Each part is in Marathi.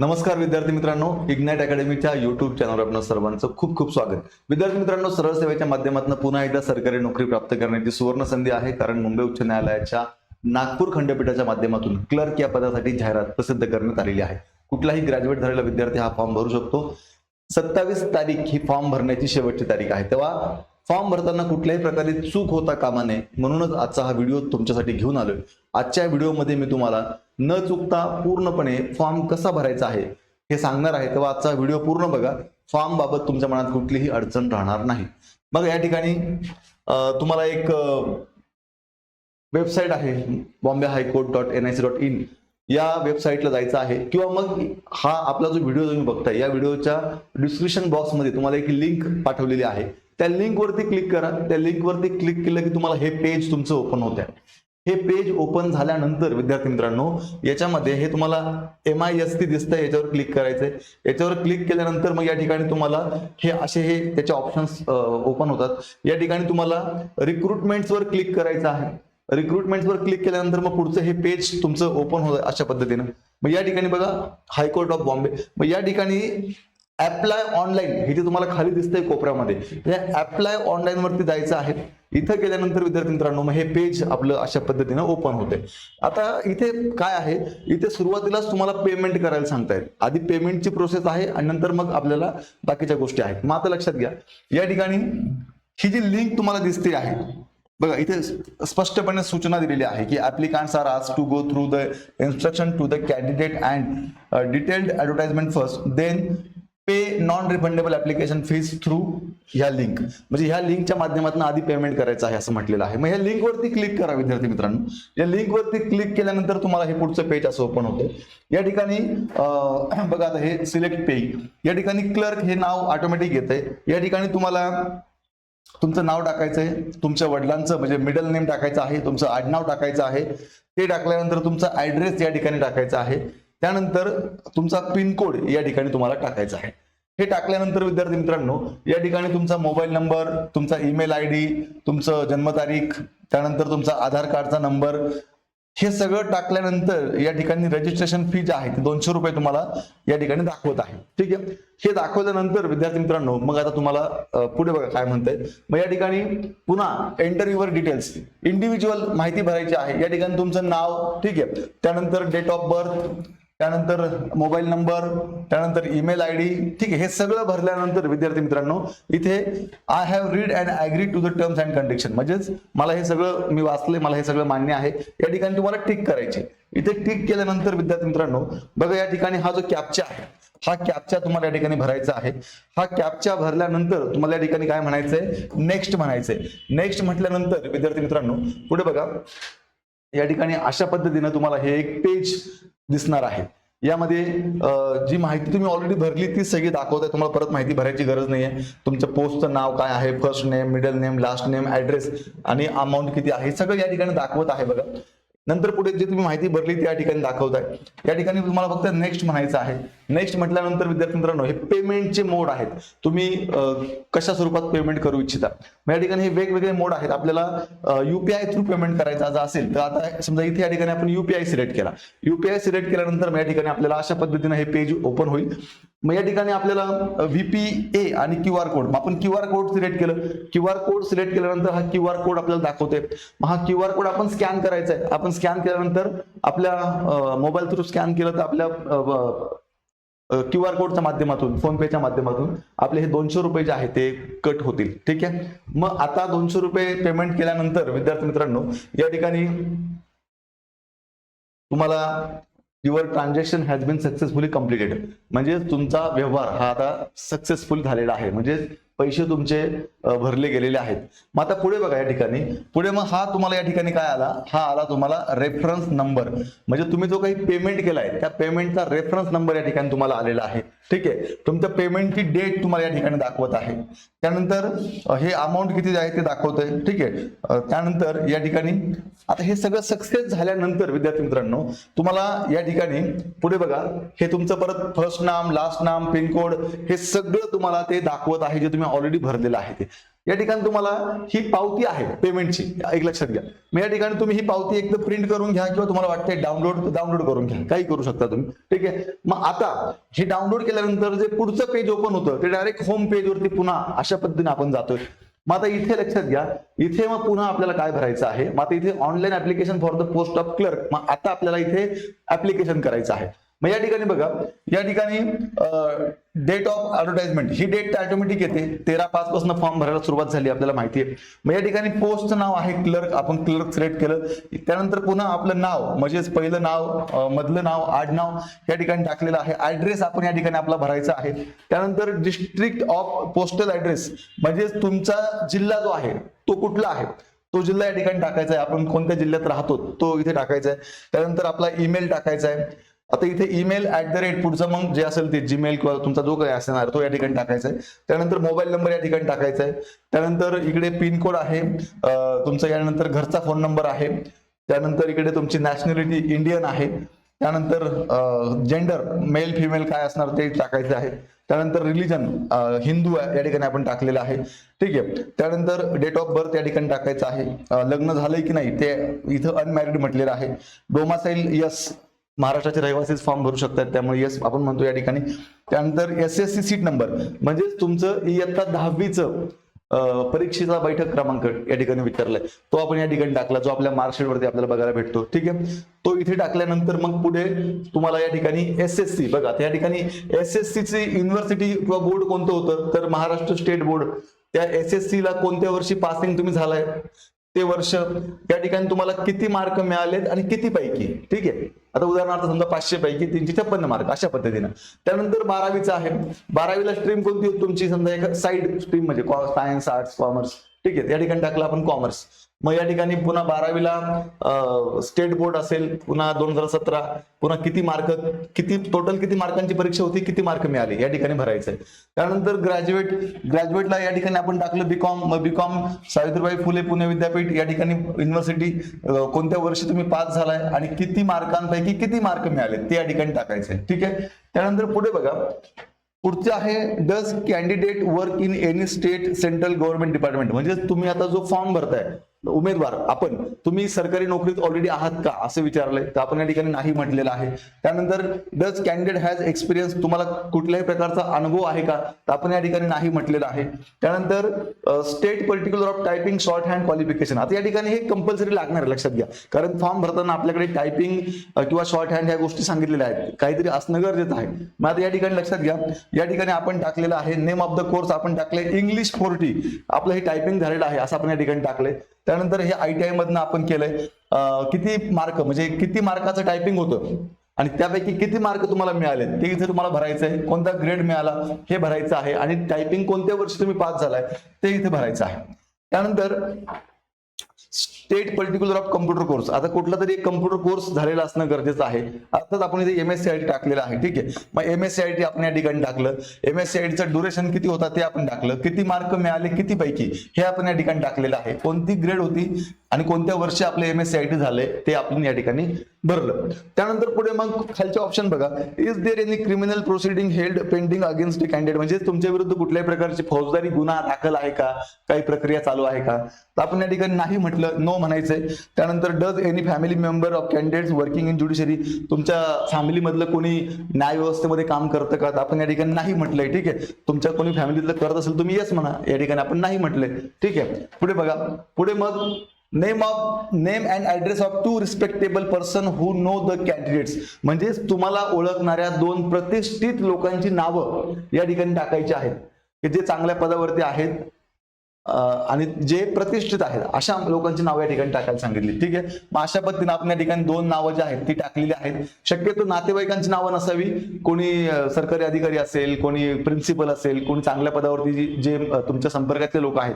नमस्कार विद्यार्थी मित्रांनो इग्नाइट अकॅडमीच्या युट्यूब चॅनलवर आपलं सर्वांचं खूप खूप स्वागत. विद्यार्थी मित्रांनो सरळ सेवेच्या माध्यमातून पुन्हा एकदा सरकारी नोकरी प्राप्त करण्याची सुवर्ण संधी आहे कारण मुंबई उच्च न्यायालयाच्या नागपूर खंडपीठाच्या माध्यमातून क्लर्क या पदासाठी जाहिरात प्रसिद्ध करण्यात आलेली आहे. कुठलाही ग्रॅज्युएट झालेला विद्यार्थी हा फॉर्म भरू शकतो. सत्तावीस तारीख ही फॉर्म भरण्याची शेवटची तारीख आहे. तेव्हा फॉर्म भरताना कुठल्याही प्रकारे चूक होता कामा नये. म्हणूनच आजचा हा व्हिडिओ तुमच्यासाठी घेऊन आलोय. आजच्या व्हिडिओमध्ये मी तुम्हाला न चुकता पूर्णपणे फॉर्म कसा भरायचा आहे हे सांगणार आहे. तेव्हा आजचा व्हिडिओ पूर्ण बघा. फॉर्म बाबत तुमच्या मनात कुठलीही अडचण राहणार नाही. मग या ठिकाणी तुम्हाला एक वेबसाईट आहे Bombay high court dot N I C dot in. या वेबसाईटला जायचं आहे. किंवा मग हा आपला जो व्हिडिओ तुम्ही बघताय या व्हिडिओच्या डिस्क्रिप्शन बॉक्समध्ये तुम्हाला एक लिंक पाठवलेली आहे. त्या लिंकवरती क्लिक करा. त्या लिंकवरती क्लिक केलं की तुम्हाला हे पेज तुमचं ओपन होत आहे हे पेज ओपन झाल्यानंतर विद्यार्थी मित्रांनो याच्यामध्ये हे तुम्हाला एम आय एस टी दिसतंय याच्यावर क्लिक करायचंय. याच्यावर क्लिक केल्यानंतर मग या ठिकाणी तुम्हाला हे असे हे त्याचे ऑप्शन्स ओपन होतात. या ठिकाणी तुम्हाला रिक्रुटमेंट्सवर क्लिक करायचं आहे. रिक्रुटमेंट्सवर क्लिक केल्यानंतर मग पुढचं हे पेज तुमचं ओपन होतं अशा पद्धतीनं. मग या ठिकाणी बघा हायकोर्ट ऑफ बॉम्बे मग या ठिकाणी अप्लाय ऑनलाईन हे जे तुम्हाला खाली दिसतंय कोपऱ्यामध्ये या अप्लाय ऑनलाईन वरती जायचं आहे. इथं गेल्यानंतर विद्यार्थी मित्रांनो मग हे पेज आपलं अशा पद्धतीनं ओपन होते आता इथे काय आहे? इथे सुरुवातीलाच तुम्हाला पेमेंट करायला सांगतायत आधी पेमेंटची प्रोसेस आहे आणि नंतर मग आपल्याला बाकीच्या गोष्टी आहेत. मग आता लक्षात घ्या. या ठिकाणी ही जी लिंक तुम्हाला दिसते आहे बघा इथे स्पष्टपणे सूचना दिलेली आहे की ऍप्लिकांट्स आर आज to go through the instruction to the candidate and detailed advertisement first then pay non refundable application fees through ह्या लिंक म्हणजे ह्या लिंकच्या माध्यमातून आधी पेमेंट करायचं आहे असं म्हटलेलं आहे. मग ह्या लिंकवरती क्लिक करा विद्यार्थी मित्रांनो. या लिंकवरती क्लिक केल्यानंतर तुम्हाला हे पुढचं पेज असं ओपन होतं. या ठिकाणी बघा आता हे सिलेक्ट पे या ठिकाणी क्लर्क हे नाव ऑटोमॅटिक येतंय. या ठिकाणी तुम्हाला तुमचं नाव टाकायचं आहे. तुमच्या वडिलांचं म्हणजे मिडल नेम टाकायचं आहे. तुमचं आडनाव टाकायचं आहे. ते टाकल्यानंतर तुमचा ऍड्रेस या ठिकाणी टाकायचा आहे. त्यानंतर तुमचा पिनकोड या ठिकाणी तुम्हाला टाकायचा आहे. हे टाकल्यानंतर विद्यार्थी मित्रांनो या ठिकाणी तुमचा मोबाईल नंबर तुमचा ईमेल आय डी तुमचं जन्मतारीख त्यानंतर तुमचा आधार कार्डचा नंबर हे सगळं टाकल्यानंतर या ठिकाणी रजिस्ट्रेशन फी जी आहे ती दोनशे रुपये तुम्हाला या ठिकाणी दाखवत आहे. ठीक आहे? हे दाखवल्यानंतर विद्यार्थी मित्रांनो मग आता तुम्हाला पुढे बघा काय म्हणताय. मग या ठिकाणी पुन्हा एंटर युअर डिटेल्स इंडिव्हिज्युअल माहिती भरायची आहे. या ठिकाणी तुमचं नाव ठीक आहे? त्यानंतर डेट ऑफ बर्थ त्यानंतर मोबाईल नंबर त्यानंतर ईमेल आय डी ठीक आहे हे सगळं भरल्यानंतर विद्यार्थी मित्रांनो इथे I have read and agree to the terms and condition म्हणजेच मला हे सगळं मी वाचले मला हे सगळं मान्य आहे. या ठिकाणी तुम्हाला टिक करायचे. इथे टिक केल्यानंतर विद्यार्थी मित्रांनो बघा या ठिकाणी हा जो कॅप्चा आहे हा कॅप्चा तुम्हाला या ठिकाणी भरायचा आहे. हा कॅप्चा भरल्यानंतर तुम्हाला या ठिकाणी काय म्हणायचंय? नेक्स्ट म्हणायचंय. नेक्स्ट म्हटल्यानंतर विद्यार्थी मित्रांनो पुढे बघा. या ठिकाणी अशा पद्धतीनं तुम्हाला हे एक पेज दिसणार आहे. यामध्ये जी माहिती तुम्ही ऑलरेडी भरली ती सगळी दाखवत आहे तुम्हाला परत माहिती भरायची गरज नाही आहे पोस्टचं नाव काय आहे? First name middle name last name address आणि अमाऊंट किती आहे? सगळं या ठिकाणी दाखवत आहे बघा. नंतर पुढे जी तुम्ही माहिती भरली ती या ठिकाणी दाखवताय. या ठिकाणी तुम्हाला फक्त नेक्स्ट म्हणायचं आहे. नेक्स्ट म्हटल्यानंतर विद्यार्थी मित्रांनो हे पेमेंटचे मोड आहेत. तुम्ही कशा स्वरूपात पेमेंट करू इच्छिता? मग या ठिकाणी हे वेगवेगळे मोड आहेत. आपल्याला युपीआय थ्रू पेमेंट करायचं असेल तर आता समजा इथे या ठिकाणी आपण युपीआय सिलेक्ट केला. युपीआय सिलेक्ट केल्यानंतर या ठिकाणी आपल्याला अशा पद्धतीने हे पेज ओपन होईल. मग या ठिकाणी आपल्याला व्हीपीए आणि क्यू आर कोड आपण क्यू आर कोड सिलेक्ट केलं. क्यू आर कोड सिलेक्ट केल्यानंतर हा क्यू आर कोड आपल्याला दाखवतोय. मग हा क्यू आर कोड आपण स्कॅन करायचा आहे. आपण स्कॅन केल्यानंतर आपल्या मोबाईल थ्रू स्कॅन केलं तर आपल्या क्यू आर कोडच्या माध्यमातून फोन पेच्या माध्यमातून आपले हे दोनशे रुपये जे आहे ते कट होतील. ठीक आहे? मग आता दोनशे रुपये पेमेंट केल्यानंतर विद्यार्थी मित्रांनो या ठिकाणी तुम्हाला your transaction has been successfully completed म्हणजे तुमचा व्यवहार हा आता सक्सेसफुल झालेला आहे. म्हणजे पैसे तुमचे भरले गेलेले आहेत. मग आता पुढे बघा या ठिकाणी. पुढे मग हा तुम्हाला या ठिकाणी काय आला? हा आला तुम्हाला रेफरन्स नंबर म्हणजे तुम्ही जो काही पेमेंट केलाय त्या पेमेंटचा रेफरन्स नंबर या ठिकाणी तुम्हाला आलेला आहे. ठीक आहे? तुमच्या पेमेंटची डेट तुम्हाला या ठिकाणी दाखवत आहे. त्यानंतर हे अमाऊंट किती आहे ते दाखवतंय. ठीक आहे? त्यानंतर या ठिकाणी आता हे सगळं सक्सेस झाल्यानंतर विद्यार्थी मित्रांनो तुम्हाला या ठिकाणी पुढे बघा हे तुमचं परत फर्स्ट नाम लास्ट नाम पिनकोड हे सगळं तुम्हाला ते दाखवत आहे जे तुम्ही ऑलरेडी भरलेलं आहे ते. या ठिकाणी तुम्हाला ही पावती आहे पेमेंटची एक लक्षात घ्या. मग या ठिकाणी तुम्ही ही पावती एकदा प्रिंट करून घ्या किंवा तुम्हाला वाटते डाउनलोड डाउनलोड करून घ्या. काही करू शकता तुम्ही. ठीक आहे? मग आता हे डाउनलोड केल्यानंतर जे पुढचं पेज ओपन होतं ते डायरेक्ट होम पेजवरती पुन्हा अशा पद्धतीने आपण जातोय. मग आता इथे लक्षात घ्या. इथे मग पुन्हा आपल्याला काय भरायचं आहे? मग आता इथे online application for the post of clerk मग आता आपल्याला इथे ऍप्लिकेशन करायचं आहे. मग या ठिकाणी बघा या ठिकाणी डेट ऑफ ऍडव्हर्टाइजमेंट ही डेट ऑटोमॅटिक येते. तेरा पाच पासून फॉर्म भरायला सुरुवात झाली आपल्याला माहिती आहे. मग या ठिकाणी पोस्टचं नाव आहे क्लर्क आपण क्लर्क सिलेक्ट केलं. त्यानंतर पुन्हा आपलं नाव म्हणजेच पहिलं नाव मधलं नाव आडनाव या ठिकाणी टाकलेलं आहे. ऍड्रेस आपण या ठिकाणी आपला भरायचा आहे. त्यानंतर डिस्ट्रिक्ट ऑफ पोस्टल ऍड्रेस म्हणजेच तुमचा जिल्हा जो आहे तो कुठला आहे? तो जिल्हा या ठिकाणी टाकायचा आहे. आपण कोणत्या जिल्ह्यात राहतो तो इथे टाकायचा आहे. त्यानंतर आपला ईमेल टाकायचा आहे. आता इथे ईमेल ऍट द रेट पुढचं मग जे असेल ते जीमेल किंवा तुमचा जो काही असणार तो या ठिकाणी टाकायचा आहे. त्यानंतर मोबाईल नंबर या ठिकाणी टाकायचा आहे. त्यानंतर इकडे पिनकोड आहे. तुमचा यानंतर घरचा फोन नंबर आहे. त्यानंतर इकडे तुमची नॅशनॅलिटी इंडियन आहे. त्यानंतर जेंडर मेल फिमेल काय असणार ते टाकायचं आहे. त्यानंतर रिलिजन हिंदू आहे, या ठिकाणी आपण टाकलेलं आहे. ठीक आहे. त्यानंतर डेट ऑफ बर्थ या ठिकाणी टाकायचं आहे. लग्न झालंय की नाही ते इथं अनमॅरिड म्हटलेलं आहे. डोमासाईल यस महाराष्ट्राचे रहिवासीच फॉर्म भरू शकतात. त्यामुळे येस आपण म्हणतो या ठिकाणी. त्यानंतर S S C seat number म्हणजेच तुमचं इयत्ता दहावीचं परीक्षेचा बैठक क्रमांक या ठिकाणी विचारलाय तो आपण या ठिकाणी टाकला जो आपल्या मार्कशीटवरती आपल्याला बघायला भेटतो. ठीक आहे? तो इथे टाकल्यानंतर मग पुढे तुम्हाला या ठिकाणी एस एस सी बघा त्या ठिकाणी एस एस सी ची युनिव्हर्सिटी किंवा बोर्ड कोणतं होतं? तर महाराष्ट्र स्टेट बोर्ड त्या एस एस सी ला कोणत्या वर्षी पासिंग तुम्ही झालाय? ते वर्ष. त्या ठिकाणी तुम्हाला किती मार्क मिळालेत आणि किती पैकी ठीक आहे? आता उदाहरणार्थ समजा पाचशे पैकी तीनशे छप्पन्न मार्क अशा पद्धतीनं. त्यानंतर बारावीचं आहे. बारावीला स्ट्रीम कोणती होती तुमची? समजा एक साईड स्ट्रीम म्हणजे सायन्स आर्ट्स कॉमर्स ठीक आहे या ठिकाणी टाकलं आपण कॉमर्स मग या ठिकाणी पुन्हा बारावीला स्टेट बोर्ड असेल पुन्हा दोन हजार सतरा पुन्हा किती मार्क किती टोटल किती मार्कांची परीक्षा होती किती मार्क मिळाले? या ठिकाणी भरायचं आहे त्यानंतर ग्रॅज्युएट ग्रॅज्युएटला या ठिकाणी आपण टाकलं बीकॉम मग बीकॉम सावित्रीबाई फुले पुणे विद्यापीठ या ठिकाणी युनिव्हर्सिटी कोणत्या वर्षी तुम्ही पास झालाय आणि किती मार्कांपैकी किती मार्क मिळाले ते या ठिकाणी टाकायचे ठीक आहे? त्यानंतर पुढे बघा. पुढचे आहे does candidate work in any state central government department म्हणजे तुम्ही आता जो फॉर्म भरताय उमेदवार आपण तुम्ही सरकारी नोकरीत ऑलरेडी आहात का? असं विचारलंय तर आपण या ठिकाणी नाही म्हटलेलं आहे. त्यानंतर डज कॅन्डिडेट हॅज एक्सपिरियन्स तुम्हाला कुठल्याही प्रकारचा अनुभव आहे का? तर आपण या ठिकाणी नाही म्हटलेलं आहे. त्यानंतर state particular of typing short hand qualification आता या ठिकाणी हे कंपल्सरी लागणार आहे लक्षात घ्या. कारण फॉर्म भरताना आपल्याकडे टायपिंग किंवा शॉर्ट हँड ह्या गोष्टी सांगितलेल्या आहेत. काहीतरी असणं गरजेचं आहे. मग आता या ठिकाणी लक्षात घ्या. या ठिकाणी आपण टाकलेलं आहे नेम ऑफ द कोर्स आपण टाकले इंग्लिश फोर्टी आपलं हे टायपिंग झालेलं आहे असं आपण या ठिकाणी टाकलंय. त्यानंतर हे आय टी आय मधनं आपण केलंय. किती मार्क म्हणजे किती मार्काचं टायपिंग होतं? आणि त्यापैकी किती मार्क तुम्हाला मिळाले? ते इथे तुम्हाला भरायचं आहे कोणता ग्रेड मिळाला हे भरायचं आहे. आणि टायपिंग कोणत्या वर्षी तुम्ही पास झालाय ते इथे भरायचं आहे. त्यानंतर state particular of computer course आता कुठला तरी कम्प्युटर कोर्स झालेला असणं गरजेचं आहे. अर्थात आपण इथे M S C I T टाकलेलं आहे. ठीक आहे? मग M S C I T आपण या ठिकाणी टाकलं. एम एस सी आय टीचं ड्युरेशन किती होता ते आपण टाकलं. किती मार्क मिळाले किती पैकी हे आपण या ठिकाणी टाकलेलं आहे. कोणती ग्रेड होती? आणि कोणत्या वर्षी आपलं M S C I T झालंय ते आपण या ठिकाणी भरलं. त्यानंतर पुढे मग खालचे ऑप्शन बघा. Is there any criminal proceeding held pending against candidate म्हणजे तुमच्या विरुद्ध कुठल्याही प्रकारची फौजदारी गुन्हा दाखल आहे का? काही प्रक्रिया चालू आहे का? तर आपण या ठिकाणी नाही म्हटलं नो म्हणायचंय. त्यानंतर does any family member of candidates working in judiciary तुमच्या फॅमिली मधलं कोणी न्याय व्यवस्थेमध्ये काम करतं का? तर आपण या ठिकाणी नाही म्हटलंय ठीक आहे? तुमच्या कोणी फॅमिलीतलं करत असेल तुम्ही येस म्हणा. या ठिकाणी आपण नाही म्हटलंय ठीक आहे? पुढे बघा. पुढे मग name of name and address of two respectable person who know the candidates म्हणजेच तुम्हाला ओळखणाऱ्या दोन प्रतिष्ठित लोकांची नावं या ठिकाणी टाकायची आहेत. की जे चांगल्या पदावरती आहेत आणि जे प्रतिष्ठित आहेत अशा लोकांची नावं या ठिकाणी टाकायला सांगितली. ठीक आहे? मग अशा पद्धतीने आपण या ठिकाणी दोन नावं जी आहेत ती टाकलेली आहेत. शक्यतो नातेवाईकांची नावं नसावी. कोणी सरकारी अधिकारी असेल कोणी प्रिन्सिपल असेल कोणी चांगल्या पदावरती जे तुमच्या संपर्कातले लोक आहेत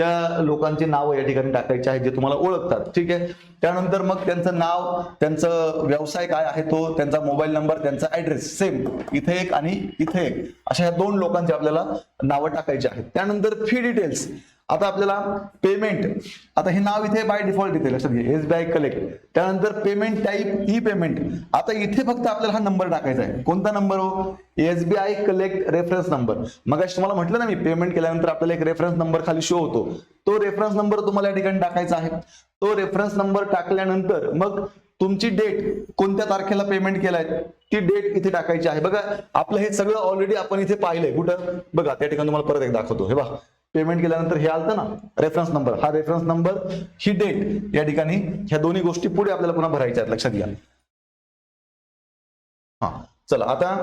त्या लोकांची नावं या ठिकाणी टाकायची आहेत जे तुम्हाला ओळखतात. ठीक आहे? त्यानंतर मग त्यांचं नाव त्यांचं व्यवसाय काय आहे तो त्यांचा मोबाईल नंबर त्यांचा ऍड्रेस सेम इथे एक आणि इथे एक. अशा ह्या दोन लोकांची आपल्याला नावं टाकायची आहेत. त्यानंतर फी डिटेल्स आता आपल्याला पेमेंट आता हे नाव इथे बाय डिफॉल्ट इथे लक्षात घ्या. एस बी आय कलेक्ट त्यानंतर पेमेंट टाईप ई पेमेंट आता इथे फक्त आपल्याला हा नंबर टाकायचा आहे. कोणता नंबर हो? S B I collect reference number मग तुम्हाला म्हटलं ना मी पेमेंट केल्यानंतर आपल्याला एक रेफरन्स नंबर खाली शो होतो. तो रेफरन्स नंबर तुम्हाला या ठिकाणी टाकायचा आहे. तो रेफरन्स नंबर टाकल्यानंतर मग तुमची डेट कोणत्या तारखेला पेमेंट केलाय ती डेट इथे टाकायची आहे. बघा आपलं हे सगळं ऑलरेडी आपण इथे पाहिलंय. कुठं? बघा त्या ठिकाणी तुम्हाला परत एक दाखवतो. हे बघा पेमेंट केल्यानंतर हे आलं ना रेफरन्स नंबर हा रेफरन्स नंबर ही डेट या ठिकाणी ह्या दोन्ही गोष्टी पुढे आपल्याला पुन्हा भरायच्या आहेत लक्षात घ्या. हा चला आता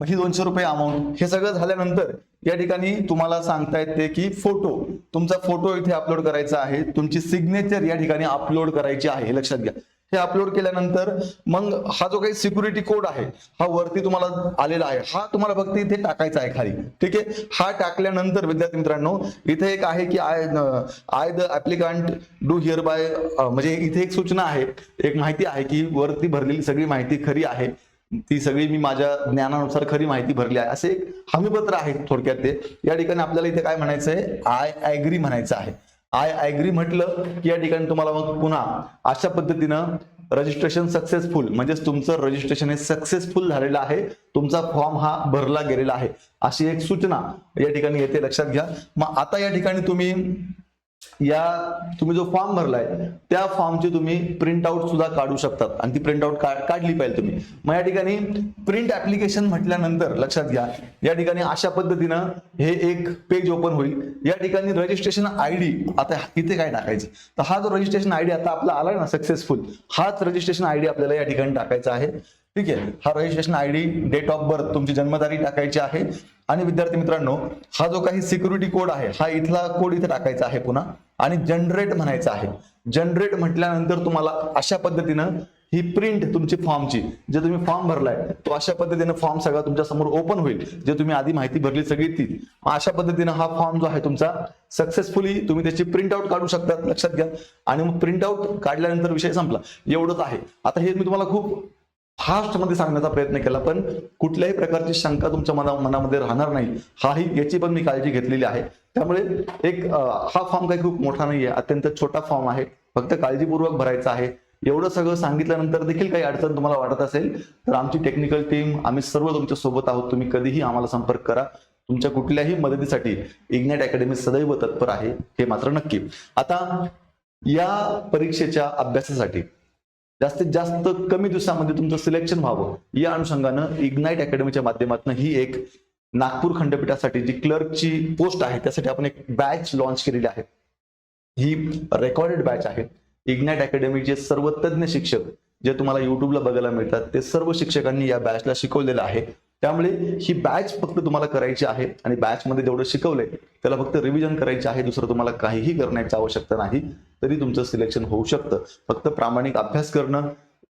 ही दोनशे रुपये अमाऊंट हे सगळं झाल्यानंतर या ठिकाणी तुम्हाला सांगता येते की फोटो तुमचा फोटो इथे अपलोड करायचा आहे तुमची सिग्नेचर या ठिकाणी अपलोड करायची आहे लक्षात घ्या. हे अपलोड केल्यानंतर मग हा जो काही सिक्युरिटी कोड आहे हा वरती तुम्हाला आलेला आहे. हा तुम्हाला फक्त इथे टाकायचा आहे खाली. ठीक आहे? हा टाकल्यानंतर विद्यार्थी मित्रांनो इथे एक आहे की I I the applicant do hereby म्हणजे इथे एक सूचना आहे. एक माहिती आहे की वरती भरलेली सगळी माहिती खरी आहे. ती सगळी मी माझ्या ज्ञानानुसार खरी माहिती भरली आहे. असे एक हमीपत्र आहे थोडक्यात ते. या ठिकाणी आपल्याला इथे काय म्हणायचं आहे आय ऍग्री म्हणायचं आहे. आय ऍग्री म्हटलं की या ठिकाणी तुम्हाला मग पुन्हा अशा पद्धतीनं रजिस्ट्रेशन सक्सेसफुल म्हणजेच तुमचं रजिस्ट्रेशन हे सक्सेसफुल झालेलं आहे. तुमचा फॉर्म हा भरला गेलेला आहे. अशी एक सूचना या ठिकाणी येते लक्षात घ्या. मग आता या ठिकाणी तुम्ही या तुम्ही जो फॉर्म भरलाय त्या फॉर्मची तुम्ही प्रिंट आउट सुद्धा काढू शकतात. आणि ती प्रिंट आउट काढली पाहिजे तुम्ही. मग या ठिकाणी प्रिंट ऍप्लिकेशन म्हटल्यानंतर लक्षात घ्या या ठिकाणी अशा पद्धतीनं हे एक पेज ओपन होईल. या ठिकाणी रजिस्ट्रेशन आय डी आता इथे काय टाकायचं? तर हा जो रजिस्ट्रेशन आय डी आता आपला आलाय ना सक्सेसफुल हाच रजिस्ट्रेशन आय डी आपल्याला या ठिकाणी टाकायचा आहे. ठीक आहे? हा registration I D date of birth तुमची जन्मतारीख टाकायची आहे. आणि विद्यार्थी मित्रांनो हा जो काही सिक्युरिटी कोड आहे हा इथला कोड इथे टाकायचा आहे पुन्हा. आणि जनरेट म्हणायचं आहे. जनरेट म्हटल्यानंतर तुम्हाला अशा पद्धतीनं ही प्रिंट तुमची फॉर्मची जे तुम्ही फॉर्म भरलाय तो अशा पद्धतीनं फॉर्म सगळा तुमच्यासमोर ओपन होईल जे तुम्ही आधी माहिती भरली सगळी ती. मग अशा पद्धतीनं हा फॉर्म जो आहे तुमचा सक्सेसफुली तुम्ही त्याची प्रिंट आउट काढू शकता लक्षात घ्या. आणि मग प्रिंट आउट काढल्यानंतर विषय संपला. एवढंच आहे. आता हे मी तुम्हाला खूप फास्टमध्ये सांगण्याचा प्रयत्न केला पण कुठल्याही प्रकारची शंका तुमच्या मना मनामध्ये राहणार नाही. हाही याची पण मी काळजी घेतलेली आहे. त्यामुळे एक हा फॉर्म काही खूप मोठा नाही आहे अत्यंत छोटा फॉर्म आहे. फक्त काळजीपूर्वक भरायचा आहे. एवढं सगळं सांगितल्यानंतर देखील काही अडचण तुम्हाला वाटत असेल तर आमची टेक्निकल टीम आम्ही सर्व तुमच्यासोबत आहोत. तुम्ही कधीही आम्हाला संपर्क करा. तुमच्या कुठल्याही मदतीसाठी इग्नेट अकॅडमी सदैव तत्पर आहे हे मात्र नक्की. आता या परीक्षेच्या अभ्यासासाठी जास्तीत जास्त कमी दिवसामध्ये तुमचं सिलेक्शन व्हावं. या अनुषंगानं इग्नाईट अकॅडमीच्या माध्यमातून ही एक नागपूर खंडपीठासाठी जी क्लर्कची पोस्ट आहे त्यासाठी आपण एक बॅच लॉन्च केलेली आहे. ही रेकॉर्डेड बॅच आहे. इग्नाईट अकॅडमीचे सर्व तज्ज्ञ शिक्षक जे तुम्हाला युट्यूबला बघायला मिळतात ते सर्व शिक्षकांनी या बॅचला शिकवलेलं आहे. त्यामुळे ही बॅच फक्त तुम्हाला करायची आहे आणि बॅचमध्ये जेवढं शिकवलंय त्याला फक्त रिव्हिजन करायचे आहे दुसरं तुम्हाला काहीही करण्याची आवश्यकता नाही तरी तुमचं सिलेक्शन होऊ शकतं. फक्त प्रामाणिक अभ्यास करणं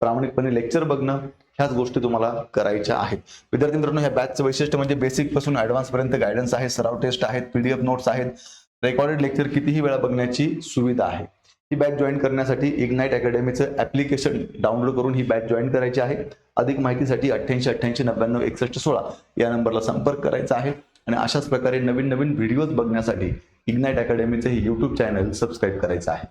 प्रामाणिकपणे लेक्चर बघणं ह्याच गोष्टी तुम्हाला करायच्या आहेत. विद्यार्थी मित्रांनो ह्या बॅचचं वैशिष्ट्य म्हणजे बेसिकपासून ऍडव्हान्स पर्यंत गायडन्स आहे सराव टेस्ट आहेत पीडीएफ नोट्स आहेत रेकॉर्डेड लेक्चर कितीही वेळा बघण्याची सुविधा आहे. ही बॅच जॉईन करण्यासाठी इग्नाईट अकॅडमीचं ऍप्लिकेशन डाउनलोड करून ही बॅच जॉईन करायची आहे. अधिक माहितीसाठी अठ्ठ्याऐंशी अठ्ठ्याऐंशी नव्याण्णव एकसष्ट सोळा या नंबरला संपर्क करायचा आहे. आणि अशाच प्रकारे नवीन नवीन व्हिडिओज बघण्यासाठी इग्नाईट अकॅडमीचे हे युट्यूब चॅनल सबस्क्राईब करायचं आहे.